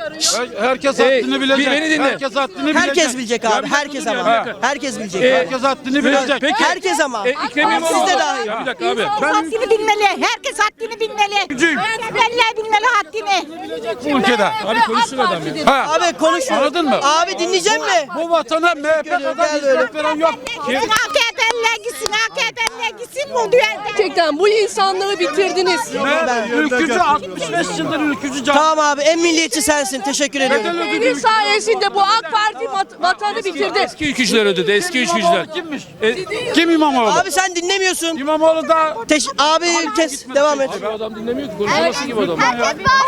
Speaker 6: Herkes
Speaker 4: Hey,
Speaker 6: haddini bilecek.
Speaker 4: beni dinle.
Speaker 6: Herkes haddini bilecek.
Speaker 1: Herkes bilecek abi. Herkes ama. Herkes bilecek.
Speaker 4: Ee,
Speaker 1: abi.
Speaker 6: Herkes haddini bilecek.
Speaker 4: Peki.
Speaker 1: Herkes ama.
Speaker 4: E, Ekrem İmamoğlu.
Speaker 1: Siz de dahil.
Speaker 4: Ya bir dakika abi.
Speaker 13: haddini bilmeli. Herkes haddini bilmeli. Herkes bilmeli haddini.
Speaker 6: Bu ülkede.
Speaker 4: Abi konuşsun adam ya.
Speaker 6: Ha.
Speaker 1: Abi konuşma.
Speaker 6: Anladın mı?
Speaker 1: Abi dinleyecek mi?
Speaker 6: Bu vatana MHP kadar
Speaker 1: Gel böyle.
Speaker 6: hizmet veren yok.
Speaker 13: AKP'liler gitsin, AKP'liler gitsin bu düğün.
Speaker 11: Gerçekten bu insanlığı bitirdiniz.
Speaker 6: Ne? Ülkücü 65 yıldır ülkücü can.
Speaker 1: Tamam abi en milliyetçi sensin. Teşekkür ederim.
Speaker 11: Senin sayesinde bu AK Parti vat- vatanı bitirdi.
Speaker 4: Eski ülkücüler ödedi. Eski ülkücüler.
Speaker 6: Kimmiş?
Speaker 4: E,
Speaker 6: Kim İmamoğlu?
Speaker 1: Abi sen dinlemiyorsun.
Speaker 6: İmamoğlu da
Speaker 1: Teş abi kes. Devam et.
Speaker 4: bu adam dinlemiyor ki. Konuşması gibi adam.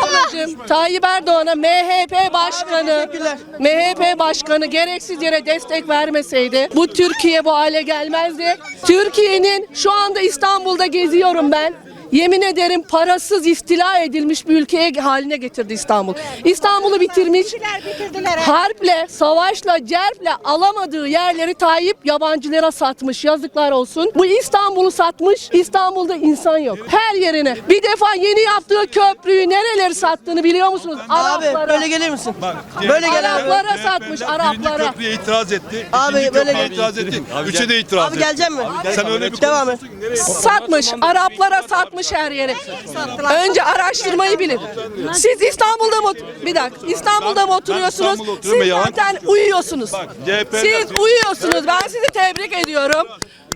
Speaker 11: Ablacığım Tayyip Erdoğan'a MHP başkanı
Speaker 1: teşekkürler.
Speaker 11: MHP başkanı gereksiz yere destek vermeseydi bu Türkiye bu hale gelmezdi. Türkiye'nin şu anda İstanbul'da geziyorum ben. Yemin ederim parasız iftila edilmiş bir ülkeye haline getirdi İstanbul. İstanbul'u bitirmiş.
Speaker 13: Bitirdiler.
Speaker 11: Harple, savaşla, cerple alamadığı yerleri Tayyip yabancılara satmış. Yazıklar olsun. Bu İstanbul'u satmış. İstanbul'da insan yok. Her yerine. Bir defa yeni yaptığı köprüyü nereleri sattığını biliyor musunuz?
Speaker 1: Abi
Speaker 11: Araplara.
Speaker 1: böyle gelir misin? Böyle gel abi.
Speaker 11: Araplara satmış, Araplara.
Speaker 14: köprüye itiraz etti.
Speaker 1: Abi
Speaker 14: İkinci
Speaker 1: böyle
Speaker 14: köprüye
Speaker 1: gel.
Speaker 14: itiraz etti. Üçe de itiraz
Speaker 1: Abi
Speaker 14: etti.
Speaker 1: gelecek mi?
Speaker 14: Sen öyle bir
Speaker 1: Devam et.
Speaker 11: Satmış, Araplara satmış her yere. Önce araştırmayı bilin. Siz İstanbul'da mı bir dakika İstanbul'da mı oturuyorsunuz? Siz zaten uyuyorsunuz. Siz uyuyorsunuz. Ben sizi tebrik ediyorum.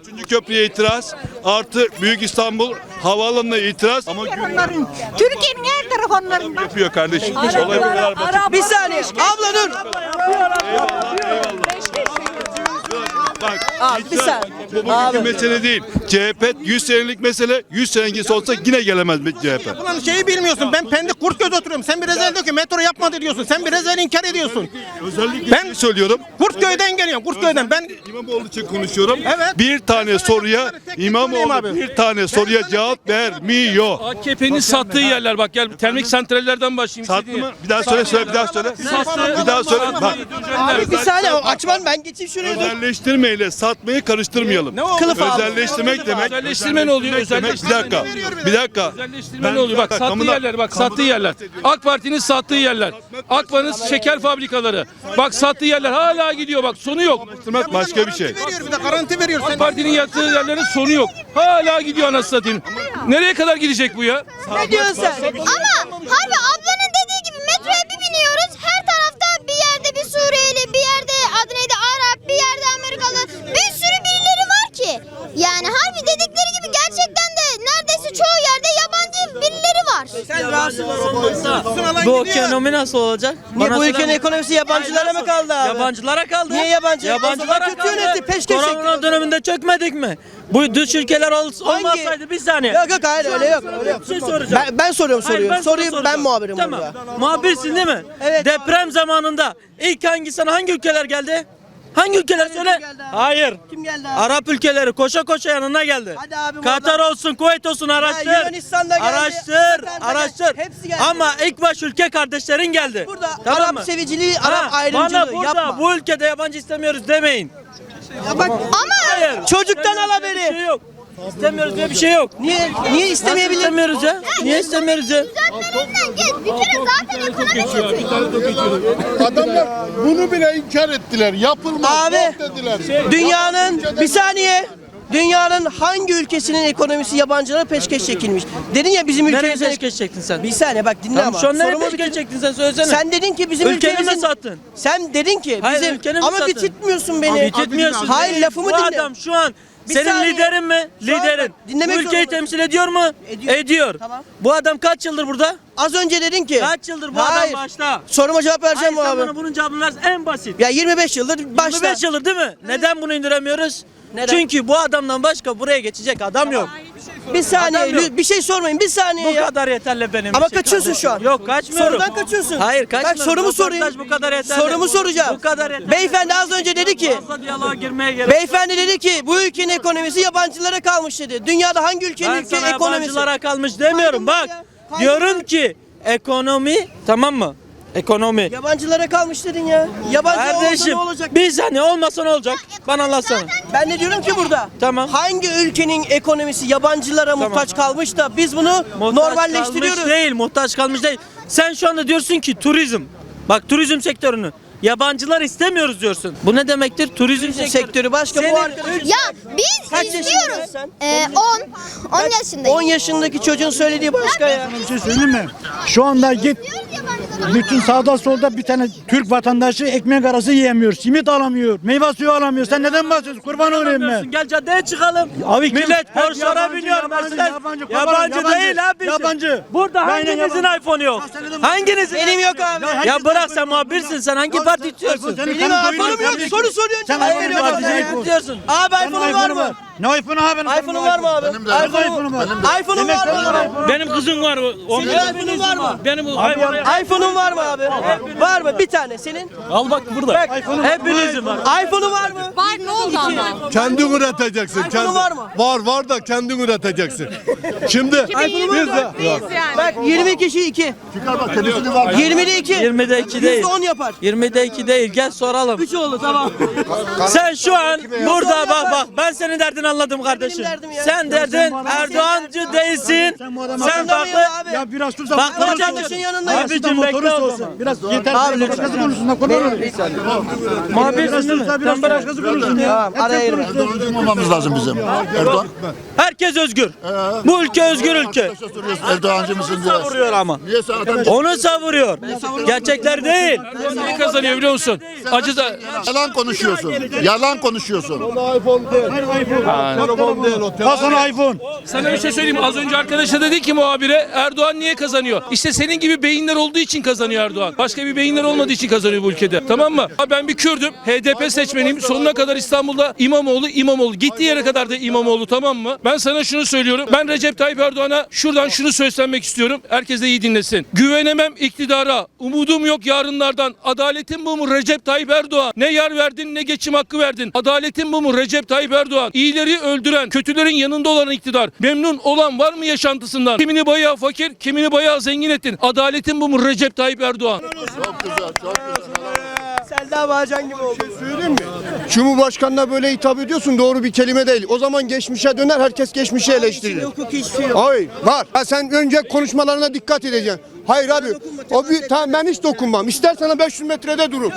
Speaker 14: Üçüncü köprüye itiraz. Artı Büyük İstanbul Havaalanı'na itiraz. Ama
Speaker 13: Onların, Türkiye'nin her tarafı onların. Bak,
Speaker 14: yapıyor kardeşim. Olay bu kadar basit.
Speaker 1: Bir saniye. Abla dur.
Speaker 14: Bak,
Speaker 1: Abi, bir saniye.
Speaker 14: Bu bugünkü
Speaker 1: Abi.
Speaker 14: mesele değil. CHP 100 senelik mesele. 100 senelik olsa yine gelemez bir CHP.
Speaker 10: Ulan şeyi bilmiyorsun. Ben Pendik Kurtköy oturuyorum. Sen bir rezel diyor ki metro yapmadı diyorsun. Sen bir rezel inkar ediyorsun.
Speaker 14: Özellikle
Speaker 10: Ben-
Speaker 14: ben söylüyorum.
Speaker 10: Kurtköy'den geliyorum. Kurtköy'den. Ben
Speaker 14: İmamoğlu için konuşuyorum.
Speaker 10: Evet.
Speaker 14: Bir tane soruya
Speaker 10: tek tek
Speaker 14: İmamoğlu
Speaker 10: abi.
Speaker 14: bir tane soruya cevap vermiyor.
Speaker 4: AKP'nin sattığı yerler bak gel termik santrallerden başlayayım.
Speaker 14: Sattı
Speaker 4: istediğin.
Speaker 14: mı? Bir daha söyle söyle bir daha söyle. Bir daha söyle. Bak.
Speaker 1: Abi bir saniye açman ben geçeyim şuraya dur.
Speaker 14: Özelleştirmeyle satmayı karıştırmayalım.
Speaker 1: Kılıf abi.
Speaker 14: Özelleştirmek demek.
Speaker 4: Özelleştirme ne oluyor?
Speaker 14: demek- Bir
Speaker 4: Özelleştirme
Speaker 14: dakika. Bir dakika.
Speaker 4: Özelleştirme
Speaker 14: Ben-
Speaker 4: ne oluyor? Bak sattığı yerler bak sattığı yerler. AK Parti'nin sattığı yerler. Akban'ın şeker fabrikaları. Bak sattığı yerler hala gidiyor bak sonu yok.
Speaker 14: Özelleştirmek başka bir şey.
Speaker 10: veriyor bir de garanti veriyor.
Speaker 4: AK Parti'nin yaptığı yerlerin sonu yok. Hala gidiyor anasını satayım. Nereye kadar gidecek bu ya?
Speaker 1: Ne diyorsun sen?
Speaker 13: Ama harbi ablanın dediği gibi metroya bir biniyoruz. Her tarafta bir yerde bir Suriyeli, bir yerde adı neydi bir yerde Amerikalı. Bir sürü birileri var ki. Yani harbi dedikleri gibi gerçekten de neredeyse çoğu yerde yabancı birileri var.
Speaker 1: Sen rahatsız
Speaker 5: Bu ekonomi nasıl olacak?
Speaker 1: Niye bu ülkenin ekonomisi yabancılara mı kaldı abi?
Speaker 5: Yabancılara kaldı.
Speaker 1: Niye yabancı?
Speaker 5: Yabancılara
Speaker 1: kötü yönetti, peşkeş çekti.
Speaker 5: Korona döneminde çökmedik mi? Bu dış ülkeler ol,
Speaker 1: Hangi-
Speaker 5: olmasaydı bir saniye.
Speaker 1: Yok yok hayır öyle yok. Öyle yok.
Speaker 5: Bir şey soracağım.
Speaker 1: Ben, ben soruyorum
Speaker 5: Hayır,
Speaker 1: soruyu.
Speaker 5: ben sana
Speaker 1: Soruyu ben
Speaker 5: soracağım.
Speaker 1: muhabirim
Speaker 5: tamam.
Speaker 1: burada.
Speaker 5: Muhabirsin değil mi?
Speaker 1: Evet.
Speaker 5: Deprem zamanında ilk hangi sana hangi ülkeler geldi? Hangi ülkeler söyle?
Speaker 1: geldi abi?
Speaker 5: Hayır.
Speaker 1: Kim geldi abi?
Speaker 5: Arap ülkeleri koşa koşa yanına geldi.
Speaker 1: Hadi abim
Speaker 5: Katar
Speaker 1: oradan.
Speaker 5: olsun, Kuveyt olsun araştır.
Speaker 1: Yunanistan'da geldi,
Speaker 5: Araştır,
Speaker 1: geldi.
Speaker 5: araştır.
Speaker 1: Hepsi geldi.
Speaker 5: Ama ilk baş ülke kardeşlerin geldi.
Speaker 1: Burada
Speaker 5: Tamam
Speaker 1: Arap
Speaker 5: mı?
Speaker 1: seviciliği,
Speaker 5: Ha,
Speaker 1: Arap ayrımcılığı
Speaker 5: Bana burada
Speaker 1: yapma.
Speaker 5: bu ülkede yabancı istemiyoruz demeyin.
Speaker 1: bak,
Speaker 5: Hayır.
Speaker 1: çocuktan al
Speaker 5: Bir şey yok. İstemiyoruz diye bir şey yok.
Speaker 1: Niye niye istemeyebilir?
Speaker 5: istemiyoruz ya? Niye istemiyoruz ya?
Speaker 13: Düzeltmelerinden geç. Bir kere zaten ekonomi kötü.
Speaker 9: Adamlar bunu bile inkar ettiler. Yapılmaz
Speaker 1: Abi.
Speaker 9: yok dediler.
Speaker 1: Dünyanın bir saniye. Dünyanın hangi ülkesinin ekonomisi yabancılara peşkeş çekilmiş? Dedin ya bizim
Speaker 5: Nereye
Speaker 1: ülkemizin...
Speaker 5: peşkeş çektin sen?
Speaker 1: Bir saniye bak dinle
Speaker 5: Tamam,
Speaker 1: ama.
Speaker 5: şu an nereye
Speaker 1: Sorumu
Speaker 5: peşkeş
Speaker 1: bitir-
Speaker 5: çektin sen söylesene.
Speaker 1: Sen dedin ki bizim
Speaker 5: Ülkeni mi
Speaker 1: ülkemizin...
Speaker 5: sattın?
Speaker 1: Sen dedin ki
Speaker 5: Hayır,
Speaker 1: bizim...
Speaker 5: ülkeni mi
Speaker 1: Ama
Speaker 5: sattın?
Speaker 1: bitirtmiyorsun beni.
Speaker 5: Bitirtmiyorsun.
Speaker 1: Hayır lafımı
Speaker 5: Bu
Speaker 1: dinle.
Speaker 5: adam şu an
Speaker 1: Bir
Speaker 5: senin
Speaker 1: saniye.
Speaker 5: liderin mi?
Speaker 1: Şu an
Speaker 5: Liderin.
Speaker 1: bak, dinlemek
Speaker 5: ülkeyi
Speaker 1: zorundayım.
Speaker 5: temsil ediyor mu?
Speaker 1: Ediyor. Tamam.
Speaker 5: Bu adam kaç yıldır burada?
Speaker 1: Az önce dedin ki...
Speaker 5: Kaç yıldır bu
Speaker 1: Hayır.
Speaker 5: adam başta?
Speaker 1: Soruma cevap vereceğim
Speaker 5: Hayır,
Speaker 1: mi
Speaker 5: sen
Speaker 1: abi?
Speaker 5: bana bunun cevabını ver. En basit.
Speaker 1: Ya 25 yıldır başta.
Speaker 5: 25 yıldır değil mi? Neden bunu indiremiyoruz?
Speaker 1: Neden?
Speaker 5: Çünkü bu adamdan başka buraya geçecek adam yok.
Speaker 1: Bir saniye lü- bir şey sormayın bir saniye
Speaker 5: Bu
Speaker 1: ya.
Speaker 5: kadar yeterli benim
Speaker 1: Ama
Speaker 5: için
Speaker 1: kaçıyorsun şu an.
Speaker 5: Yok kaçmıyorum.
Speaker 1: Sorudan kaçıyorsun.
Speaker 5: Hayır kaçmıyorum.
Speaker 1: Bak sorumu
Speaker 5: Röportaj
Speaker 1: sorayım.
Speaker 5: Bu kadar yeterli.
Speaker 1: Sorumu soracağım.
Speaker 5: Bu kadar yeterli.
Speaker 1: Beyefendi az önce dedi ki
Speaker 5: Fazla diyaloğa girmeye gerek
Speaker 1: Beyefendi dedi ki bu ülkenin ekonomisi yabancılara kalmış dedi. Dünyada hangi ülkenin
Speaker 5: Ben
Speaker 1: ülke
Speaker 5: sana
Speaker 1: ekonomisi?
Speaker 5: yabancılara kalmış demiyorum.
Speaker 1: Kaydın var
Speaker 5: Bak
Speaker 1: ya, kaydın
Speaker 5: diyorum
Speaker 1: var.
Speaker 5: ki ekonomi tamam mı? Ekonomi.
Speaker 1: Yabancılara kalmış dedin ya. Yabancı
Speaker 5: Kardeşim
Speaker 1: ne olacak?
Speaker 5: bir saniye olmasa ne olacak? Bana anlatsana.
Speaker 1: Ben de diyorum ki burada.
Speaker 5: Tamam.
Speaker 1: Hangi ülkenin ekonomisi yabancılara muhtaç kalmış da biz bunu
Speaker 5: Muhtaç
Speaker 1: normalleştiriyoruz.
Speaker 5: kalmış değil, muhtaç kalmış değil. Sen şu anda diyorsun ki turizm. Bak turizm sektörünü. Yabancılar istemiyoruz diyorsun. Bu ne demektir? Turizm sektörü.
Speaker 1: sektörü başka
Speaker 5: Senin
Speaker 1: bu arkadaş.
Speaker 13: Ya biz
Speaker 1: Kaç
Speaker 13: istiyoruz.
Speaker 1: yaşındasın sen?
Speaker 13: Ee, 10. 10 yaşındayım.
Speaker 1: 10 yaşındaki çocuğun söylediği başka ya.
Speaker 15: Bir şey söyleyeyim mi? Şu anda git bütün sağda solda bir tane Türk vatandaşı ekmek arası yiyemiyor. Simit alamıyor. Meyve suyu alamıyor. Sen neden bahsediyorsun? Kurban olayım ben.
Speaker 5: Gel caddeye çıkalım.
Speaker 15: Abi kim?
Speaker 5: Millet
Speaker 15: Hep
Speaker 5: Porsche'lara
Speaker 15: yabancı,
Speaker 5: biniyor.
Speaker 15: yabancı,
Speaker 5: Mercedes.
Speaker 15: yabancı,
Speaker 5: Yabancı,
Speaker 15: yabancı,
Speaker 5: değil abi.
Speaker 15: yabancı.
Speaker 5: Burada hanginizin
Speaker 15: yabancı.
Speaker 5: iPhone'u yok? Hanginizin?
Speaker 1: Benim yok abi.
Speaker 15: Ya
Speaker 5: Ya bırak sen muhabirsin sen hangi parti tutuyorsun?
Speaker 1: Benim iPhone'um yok. Soru soruyorsun.
Speaker 15: Sen
Speaker 1: cevap
Speaker 15: iPhone
Speaker 1: veriyorsun.
Speaker 15: var,
Speaker 5: tutuyorsun.
Speaker 1: Abi iPhone'un var mı?
Speaker 15: Ne iPhone'u benim?
Speaker 1: iPhone'un var mı abi?
Speaker 15: Benim de iPhone'um var.
Speaker 1: iPhone'un var mı?
Speaker 5: Benim kızım var. o-
Speaker 1: Senin iPhone'un var mı?
Speaker 5: Benim bu
Speaker 1: iPhone'un var mı abi? Var mı? Bir tane senin.
Speaker 5: Al bak burada. Hepinizin var.
Speaker 1: iPhone'un var mı?
Speaker 11: Var ne oldu ama?
Speaker 14: Kendin üreteceksin.
Speaker 1: iPhone'un var mı?
Speaker 14: Var var da kendin üreteceksin. Şimdi
Speaker 1: iPhone'un var mı? Bak 20 kişi 2. 20'de 2.
Speaker 5: 20'de 2 değil.
Speaker 1: %10 yapar.
Speaker 5: 20'de 2 değil. Gel soralım.
Speaker 1: 3 oldu tamam.
Speaker 5: Sen şu an burada bak bak ben senin derdini anladım kardeşim.
Speaker 1: derdim ya.
Speaker 5: Sen derdin Erdoğancı değilsin. Sen
Speaker 1: Anlamayın
Speaker 5: farklı
Speaker 1: abi.
Speaker 15: Ya biraz sus da
Speaker 5: Bak,
Speaker 15: konuş.
Speaker 1: vatandaşın yanındayım.
Speaker 5: Abicim bekle o zaman.
Speaker 15: Biraz yeter.
Speaker 1: Abi
Speaker 15: Başkası konuşsun da kurban olayım.
Speaker 5: Muhabirsin değil mi?
Speaker 15: Biraz
Speaker 5: Sen bırak.
Speaker 15: başkası konuşsun ya.
Speaker 1: Tamam araya girme.
Speaker 9: olmamız lazım bizim. Erdoğan.
Speaker 5: Herkes özgür. Bu ülke özgür ülke.
Speaker 9: Erdoğancı mısın diye.
Speaker 5: Savuruyor ama.
Speaker 9: Niye sen
Speaker 5: Onu savuruyor. Gerçekler değil.
Speaker 4: Niye kazanıyor biliyor musun? Acı da
Speaker 9: Yalan konuşuyorsun. Yalan konuşuyorsun.
Speaker 15: Al sana iPhone.
Speaker 4: Sana bir şey söyleyeyim. Az önce arkadaşa dedi ki muhabire Erdoğan niye kazanıyor? İşte senin gibi beyinler olduğu için kazanıyor Erdoğan. Başka bir beyinler olmadığı için kazanıyor bu ülkede. Tamam mı? Ha Ben bir Kürdüm. HDP seçmeniyim. Sonuna kadar İstanbul'da İmamoğlu, İmamoğlu. Gittiği yere kadar da İmamoğlu tamam mı? Ben sana şunu söylüyorum. Ben Recep Tayyip Erdoğan'a şuradan şunu seslenmek istiyorum. Herkes de iyi dinlesin. Güvenemem iktidara. Umudum yok yarınlardan. Adaletin bu mu Recep Tayyip Erdoğan? Ne yer verdin ne geçim hakkı verdin. Adaletin bu mu Recep Tayyip Erdoğan? İyileri öldüren, kötülerin yanında olan iktidar. Memnun olan var mı yaşantısından? Kimini bayağı fakir, kimini bayağı zengin ettin. Adaletin bu mu Recep Tayyip Erdoğan?
Speaker 9: Çok güzel, çok güzel.
Speaker 1: Selda Bağcan gibi oldu.
Speaker 14: söyleyeyim mi? Cumhurbaşkanına böyle hitap ediyorsun doğru bir kelime değil. O zaman geçmişe döner herkes geçmişi eleştirir.
Speaker 1: Hukuk hiçbir şey yok.
Speaker 14: Hayır var. Ha, sen önce konuşmalarına dikkat edeceksin. Hayır abi. O bir tamam ben hiç dokunmam. İstersen 500 metrede durun.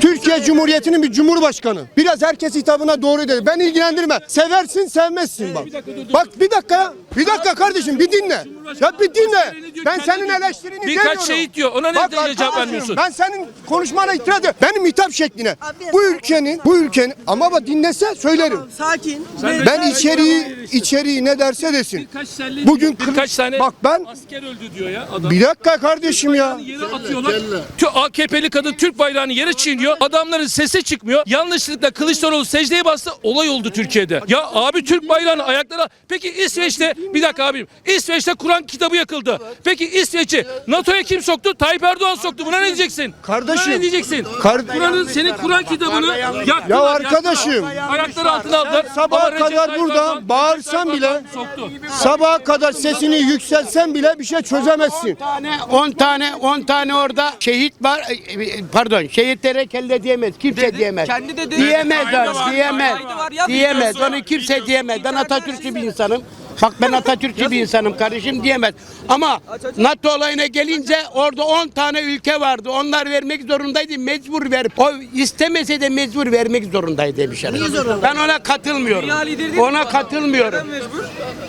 Speaker 14: Türkiye Cumhuriyeti'nin bir cumhurbaşkanı. Biraz herkes hitabına doğru dedi. Ben ilgilendirme. Seversin sevmezsin bak. Bak bir dakika ya. Bir dakika kardeşim bir dinle. Ya bir dinle. Ben senin eleştirini
Speaker 4: Birkaç
Speaker 14: demiyorum.
Speaker 4: şehit diyor. Ona
Speaker 14: Bak
Speaker 4: neden cevap vermiyorsun?
Speaker 14: Ben senin konuşmana itiraz ediyorum. Benim hitap şekline. Bu ülkenin, bu ülkenin ama bak dinlese söylerim.
Speaker 1: Sakin.
Speaker 14: Ben içeriği, içeriği ne derse desin.
Speaker 4: Birkaç
Speaker 14: Bugün
Speaker 4: birkaç tane
Speaker 14: bak ben
Speaker 4: asker öldü diyor ya adam.
Speaker 14: bir dakika kardeşim ya.
Speaker 4: Yere atıyorlar. Tü- AKP'li kadın Türk bayrağını yere çiğniyor. Adamların sesi çıkmıyor. Yanlışlıkla Kılıçdaroğlu secdeye bastı. Olay oldu Türkiye'de. Ya abi Türk bayrağını ayaklara... Peki İsveç'te... Bir dakika abim. İsveç'te Kur'an kitabı yakıldı. Peki İsveç'i NATO'ya kim soktu? Tayyip Erdoğan soktu. Buna ne diyeceksin?
Speaker 14: Kardeşim.
Speaker 4: Buna ne diyeceksin?
Speaker 14: Kar-
Speaker 4: Kur'an'ın senin Kur'an kitabını yaktılar.
Speaker 14: Ya arkadaşım.
Speaker 4: yaktılar. Ayakları altına aldılar.
Speaker 14: Sabaha
Speaker 4: Ama Recep
Speaker 14: kadar
Speaker 4: Tayyip
Speaker 14: burada
Speaker 4: Erdoğan-
Speaker 14: bağırsan
Speaker 4: Recep
Speaker 14: bile-
Speaker 4: Erdoğan soktu.
Speaker 14: Sabaha kadar sesini yükseltsen bile bir şey çözemezsin.
Speaker 16: tane 10 tane 10 tane orada şehit var. E, pardon şehitlere kelle diyemez kimse diyemez.
Speaker 17: kendi de dedi.
Speaker 16: diyemez. diyemez. diyemez onu kimse diyemez. Ben Atatürkçü bir insanım Bak ben Atatürkçü bir insanım kardeşim diyemez. Ama NATO olayına gelince orada 10 tane ülke vardı. Onlar vermek zorundaydı. Mecbur ver. O istemese de mecbur vermek zorundaydı demiş. Ben ona katılmıyorum. Ona katılmıyorum.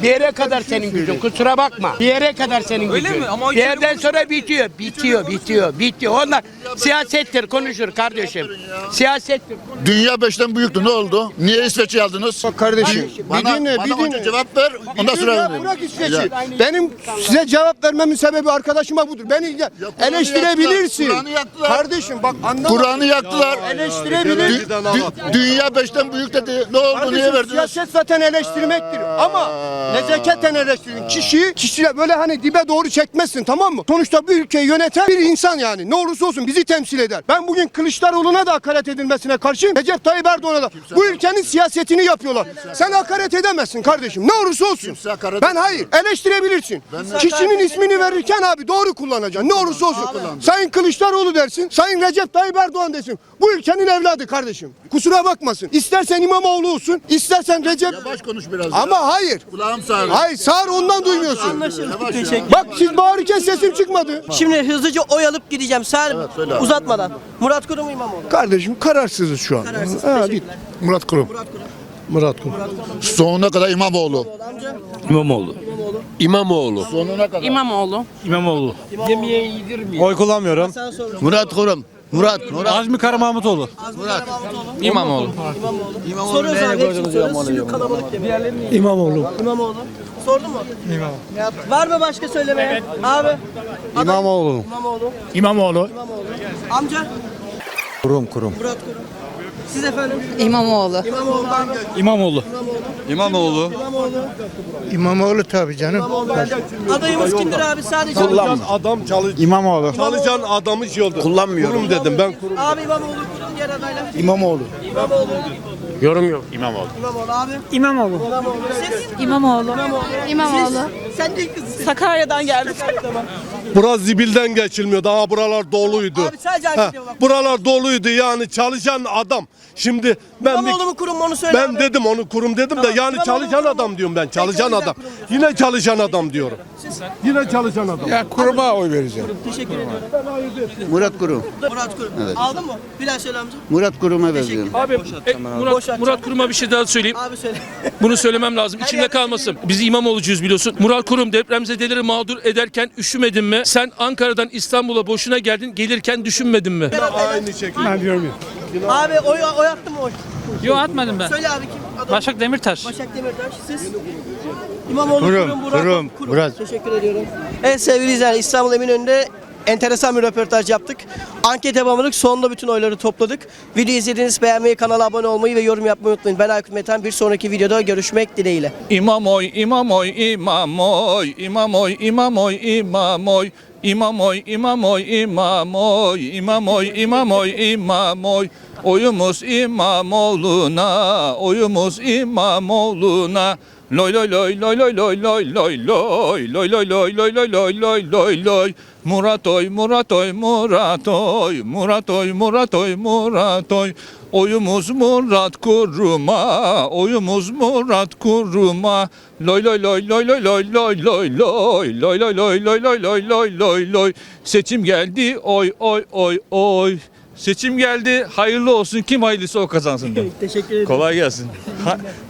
Speaker 16: Bir yere kadar senin gücün. Kusura bakma. Bir yere kadar senin
Speaker 17: Öyle
Speaker 16: gücün.
Speaker 17: mi? Ama o
Speaker 16: bir yerden sonra bitiyor. Bitiyor, bitiyor, bitiyor. Onlar siyasettir konuşur kardeşim. Siyasettir.
Speaker 9: Dünya beşten büyüktü ne oldu? Niye İsveç'i aldınız?
Speaker 14: Bak kardeşim bir
Speaker 9: Bana,
Speaker 14: dinle
Speaker 9: bana
Speaker 14: bir
Speaker 9: önce
Speaker 14: dinle.
Speaker 9: cevap ver. Ondan sonra öğrenin.
Speaker 14: bırak İsveç'i.
Speaker 9: Ya.
Speaker 14: Benim size cevap vermemin sebebi arkadaşıma budur. Beni
Speaker 9: Kur'an'ı
Speaker 14: eleştirebilirsin.
Speaker 9: yaktılar, Kur'an'ı yaktılar.
Speaker 14: Kardeşim bak anlama.
Speaker 9: Kur'an'ı yaktılar.
Speaker 14: Eleştirebilir.
Speaker 9: Dü- dü- dünya beşten büyük dedi. Ne oldu? Niye
Speaker 14: Kardeşim
Speaker 9: verdiniz?
Speaker 14: siyaset zaten eleştirmektir. Ama nezaketen eleştirin. Kişiyi kişiyle böyle hani dibe doğru çekmezsin tamam mı? Sonuçta bir ülkeyi yöneten bir insan yani. Ne olursa olsun bizi temsil eder. Ben bugün Kılıçdaroğlu'na da hakaret edilmesine karşıyım. Recep Tayyip Erdoğan'a da. Bu ülkenin siyasetini yapıyorlar. Sen hakaret edemezsin kardeşim. Ne olursa olsun. Ben hayır. Eleştirebilirsin. Kişinin ismini verirken abi doğru kullanacaksın. Ne olursa olsun. Sayın Kılıçdaroğlu dersin. Sayın Recep Tayyip Erdoğan desin. Bu ülkenin evladı kardeşim. Kusura bakmasın. İstersen İmamoğlu olsun, istersen Recep...
Speaker 9: Yavaş konuş biraz.
Speaker 14: Ama hayır.
Speaker 9: Kulağım sağır.
Speaker 14: Hayır sağır ondan duymuyorsun.
Speaker 1: Anlaşıldı. Teşekkür
Speaker 14: Bak siz bağırırken sesim çıkmadı.
Speaker 1: Şimdi hızlıca oy alıp gideceğim. Sen uzatmadan. Murat Kurum mu İmamoğlu?
Speaker 14: Kardeşim kararsızız şu an.
Speaker 1: Kararsız.
Speaker 14: Ha,
Speaker 1: Teşekkürler.
Speaker 9: Murat Kurum.
Speaker 1: Murat Kurum.
Speaker 9: Murat Kurum. Sonuna kadar İmamoğlu.
Speaker 1: Amca.
Speaker 8: İmamoğlu. İmamoğlu.
Speaker 9: Sonuna kadar.
Speaker 12: İmamoğlu.
Speaker 2: İmamoğlu.
Speaker 14: Oy kullanmıyorum.
Speaker 1: Sen sor.
Speaker 9: Murat Kurum. Murat. Murat.
Speaker 2: Azmi Karamahmutoğlu.
Speaker 1: Murat.
Speaker 7: İmamoğlu.
Speaker 1: İmamoğlu. Soruyoruz abi. Hepsini soruyoruz. Sürü kalabalık gibi.
Speaker 14: İmamoğlu.
Speaker 1: İmamoğlu. Sordun mu? İmamoğlu. Var mı başka söylemeye? Abi. Adam-
Speaker 14: İmamoğlu.
Speaker 1: İmamoğlu.
Speaker 2: İmamoğlu.
Speaker 1: İmamoğlu. Amca.
Speaker 2: Kurum kurum.
Speaker 1: Murat Kurum. Siz efendim?
Speaker 12: İmamoğlu.
Speaker 1: İmamoğlu.
Speaker 2: İmamoğlu.
Speaker 9: İmamoğlu.
Speaker 1: İmamoğlu.
Speaker 14: İmamoğlu tabii canım.
Speaker 1: İmamoğlu. Adayımız kimdir abi? Sadece
Speaker 14: Adam çalış.
Speaker 2: İmamoğlu.
Speaker 14: Çalışan adamı yolda. Kullanmıyorum. Kurum dedim ben kurum.
Speaker 1: Abi İmamoğlu kurum diğer adaylar.
Speaker 14: İmamoğlu.
Speaker 1: İmamoğlu.
Speaker 2: Yorum yok. İmamoğlu.
Speaker 1: İmamoğlu abi.
Speaker 3: İmamoğlu.
Speaker 1: İmamoğlu. Siz?
Speaker 11: İmamoğlu.
Speaker 13: İmamoğlu.
Speaker 1: Siz? Sen değil kızısın.
Speaker 11: Sakarya'dan geldik.
Speaker 1: tamam.
Speaker 14: Burası zibilden geçilmiyor. Daha buralar doluydu.
Speaker 1: Abi sadece
Speaker 14: Ha,
Speaker 1: bak.
Speaker 14: buralar doluydu yani çalışan adam. Şimdi ben bir-
Speaker 1: İmamoğlu mu kurum mu onu söyle
Speaker 14: ben
Speaker 1: abi.
Speaker 14: dedim onu kurum dedim de yani
Speaker 1: İmamoğlu
Speaker 14: çalışan
Speaker 1: kurum mu?
Speaker 14: adam diyorum ben. Çalışan adam.
Speaker 1: kurum diyorsun.
Speaker 14: Yine çalışan adam diyorum. Yine çalışan adam.
Speaker 2: Ya kuruma oy vereceğim.
Speaker 1: Teşekkür ediyorum.
Speaker 9: Murat Kurum.
Speaker 1: Murat Kurum. Aldın mı? Bir daha söyle amca.
Speaker 9: Murat Kurum'a vereceğim.
Speaker 4: Abi e, Murat, Murat Kurum'a bir şey daha söyleyeyim.
Speaker 1: Abi söyle.
Speaker 4: Bunu söylemem lazım. İçimde
Speaker 1: yerde
Speaker 4: kalmasın. Biz İmamoğlu'cuyuz biliyorsun. Murat Kurum depremzedeleri mağdur ederken üşümedin mi? Sen Ankara'dan İstanbul'a boşuna geldin. Gelirken düşünmedin mi?
Speaker 14: Aynı şekilde.
Speaker 1: abi oy, oy attın mı oy?
Speaker 7: Yok atmadım ben.
Speaker 1: Söyle abi kim? Adam.
Speaker 7: Başak Demirtaş.
Speaker 1: Başak Demirtaş. Siz? İmamoğlu
Speaker 2: Kurum,
Speaker 1: kurum, Murat
Speaker 2: kurum.
Speaker 1: Teşekkür ediyorum. Evet sevgili izleyenler İstanbul Eminönü'nde enteresan bir röportaj yaptık. Ankete bağımlılık sonunda bütün oyları topladık. Video izlediğiniz beğenmeyi, kanala abone olmayı ve yorum yapmayı unutmayın. Ben Aykut Metan. Bir sonraki videoda görüşmek dileğiyle.
Speaker 7: İmam oy, imam oy, imam oy, imam oy, imam oy, imam oy. İmam oy, imam oy, imam oy, imam oy, imam oy, imam oy. Oyumuz İmamoğlu'na, oyumuz İmamoğlu'na. Loy loy loy loy loy loy loy loy loy loy loy loy loy loy loy loy loy loy Murat oy Murat oy Murat oy Murat oy Murat oy Murat oy Oyumuz Murat Kurum'a oyumuz Murat Kurum'a loy loy loy loy loy loy loy loy loy loy loy loy loy loy loy loy loy loy seçim geldi oy oy oy oy seçim geldi hayırlı olsun kim hayırlısı o kazansın.
Speaker 1: Teşekkür ederim.
Speaker 7: Kolay gelsin.